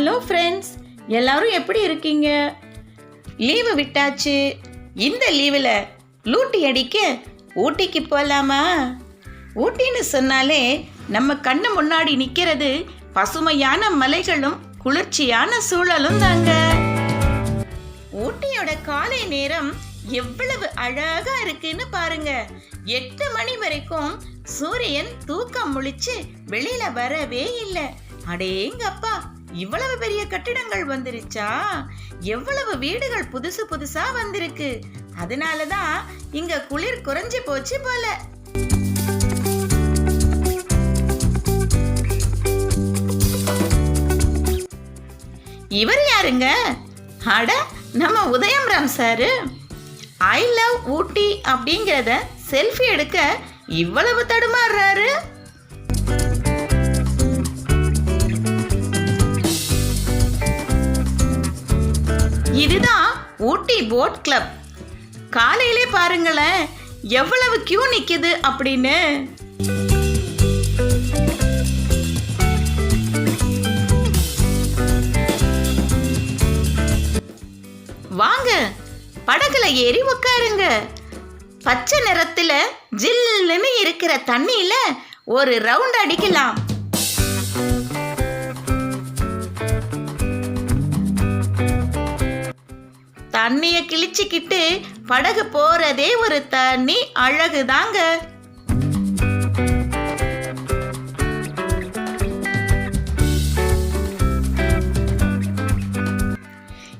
Hello friends எல்லாரும் எப்படி இருக்கீங்க? லீவு விட்டாச்சு. இந்த லீவில் லூட்டி அடிக்க ஊட்டிக்கு போகலாமா ஊட்டின்னு சொன்னாலே நம்ம கண்ணு முன்னாடி நிற்கிறது பசுமையான மலைகளும் குளிர்ச்சியான சூழலும் தாங்க. ஊட்டியோட காலை நேரம் எவ்வளவு அழகா இருக்குன்னு பாருங்க. எட்டு மணி வரைக்கும் சூரியன் தூக்கம் முழிச்சு வெளியில வரவே இல்லை. அடேங்கப்பா இவ்வளவு பெரிய கட்டிடங்கள் வந்துருச்சா? எவ்வளவு வீடுகள் புதுசு புதுசா வந்திருக்கு. அதனாலதான் இங்க குளிர் குறைஞ்சு போச்சு போல. இவர் யாருங்க? அட நம்ம Udhayam Ram sir. I love Ooty அப்படிங்கிறத செல்ஃபி எடுக்க இவ்வளவு தடுமாறுறாரு. இதுதான் ஊட்டி போட் கிளப். காலையிலே பாருங்களேன் எவ்வளவு கியூ நிக்குது அப்படின்னு. வாங்க படகுல ஏறி உட்காருங்க பச்சை நிறத்துல ஜில்லுன்னு இருக்கிற தண்ணியில ஒரு ரவுண்ட் அடிக்கலாம். தண்ணிய கிழிச்சுக்கிட்டு படகு போறதே ஒரு தண்ணி அழகுதாங்க.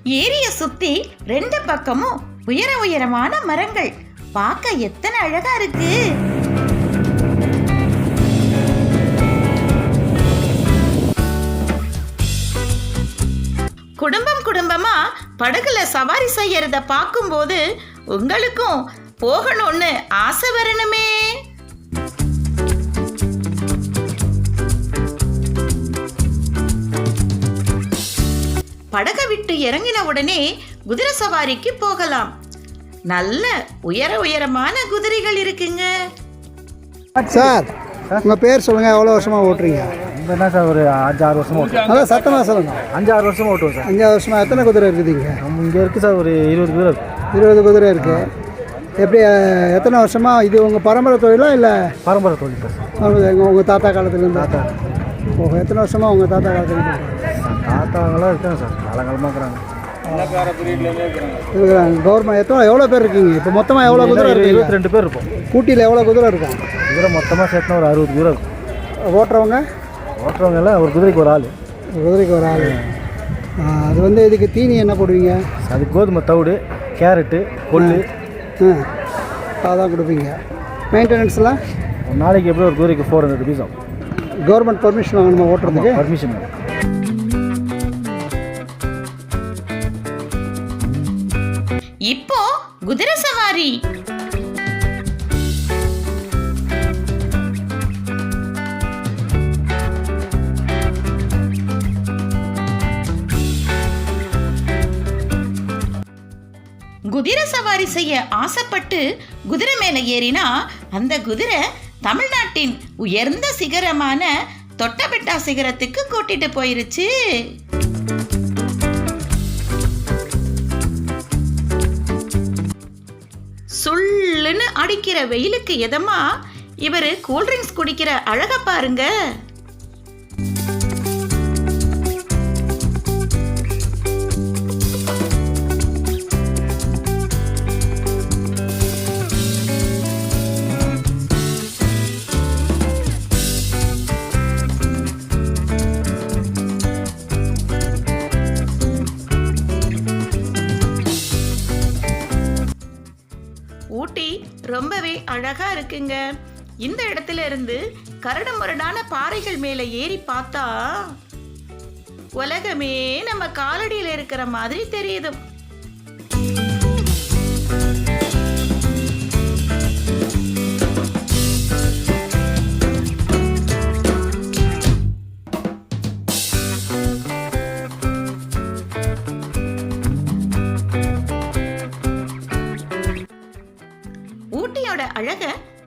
ஏரிய சுத்தி ரெண்டு பக்கமும் உயர உயரமான மரங்கள். பார்க்க எத்தனை அழகா இருக்கு. படகுல சவாரி செய்யறத பார்க்கும்போது உங்களுக்கும் போகணும்னு ஆசை வரணுமே. படகை விட்டு இறங்கின உடனே குதிரை சவாரிக்கு போகலாம். நல்ல உயர உயரமான குதிரைகள் இருக்குங்க. சார் உங்கள் பேர் சொல்லுங்கள் எவ்வளோ வருஷமாக ஓட்டுறீங்க? என்ன சார் ஒரு அஞ்சு ஆறு வருஷமா ஓட்டுவோம் நல்லா சத்தமாக சொல்லுங்கள் அஞ்சு ஆறு வருஷமா ஓட்டுவோம் சார். அஞ்சாவது வருஷமாக எத்தனை குதிரை இருக்குதுங்க நம்ம இங்கே இருக்குது சார் ஒரு இருபது இருக்கு. இருபது குதிரை இருக்குது எப்படி எத்தனை வருஷமாக இது உங்கள் பரம்பரை தொழிலா இல்லை? பரம்பரை தொழில் சார். உங்கள் தாத்தா காலத்துலேருந்து தாத்தா. ஓ எத்தனை வருஷமாக உங்கள் தாத்தா காலத்துலேருந்து தாத்தாங்களாம் இருக்காங்க சார் காலங்காலமாக இருக்கிறாங்க. இருக்கிறாங்க. கவர்மெண்ட் எத்தனை எவ்வளோ பேர் இருக்கீங்க? இப்போ மொத்தமாக எவ்வளோ குதிரை இருபத்தி இருக்குங்க ரெண்டு பேர் இருப்போம் கூட்டியில் எவ்வளோ குதிரை இருக்கும் குதிரை மொத்தமாக சேர்த்துனா ஒரு அறுபது குதிரை இருக்கும். ஓட்டுறவங்க? ஓட்டுறவங்க எல்லாம் ஒரு குதிரைக்கு ஒரு ஆள். ஒரு குதிரைக்கு ஒரு ஆள். அது வந்து இதுக்கு தீனி என்ன போடுவீங்க? அது கோதுமை தவிடு கேரட்டு கொள்ளு. அதான் கொடுப்பீங்க. மெயின்டெனன்ஸ்லாம்? ஒரு நாளைக்கு எப்படி ஒரு குதிரைக்கு ஃபோர் ஹண்ட்ரட் ருபீஸ் ஆகும். கவர்மெண்ட் பர்மிஷன் வாங்கணுமா ஓட்டுறதுக்கு? பர்மிஷன் இப்போ குதிரை சவாரி. குதிரை சவாரி செய்ய ஆசைப்பட்டு குதிரை மேலே ஏறினா அந்த குதிரை தமிழ்நாட்டின் உயர்ந்த சிகரமான தொட்டபெட்டா சிகரத்துக்கு கூட்டிட்டு போயிருச்சு. சுள்ளுன்னு அடிக்கிற வெயிலுக்கு எதமா இவர் கூல்ட்ரிங்க்ஸ் குடிக்கிற அழக பாருங்க. ரொம்பவே அழகா இருக்குங்க. இந்த இடத்துல இருந்து கரடுமுரடான பாறைகள் மேல ஏறி பார்த்தா உலகமே நம்ம காலடியில இருக்கிற மாதிரி தெரியுது.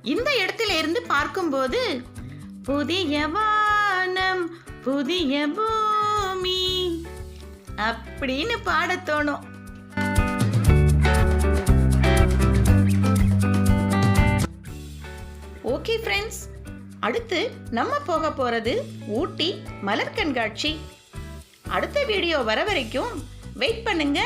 இந்த இடத்துல இருந்து பார்க்கும்போது புதிய வானம் புதிய பூமி அப்படின்னு பாடத் தோணும். ஓகே ஃப்ரெண்ட்ஸ் அடுத்து நம்ம போக போகிறது ஊட்டி மலர் கண்காட்சி. அடுத்த வீடியோ வர வரைக்கும் வெயிட் பண்ணுங்க.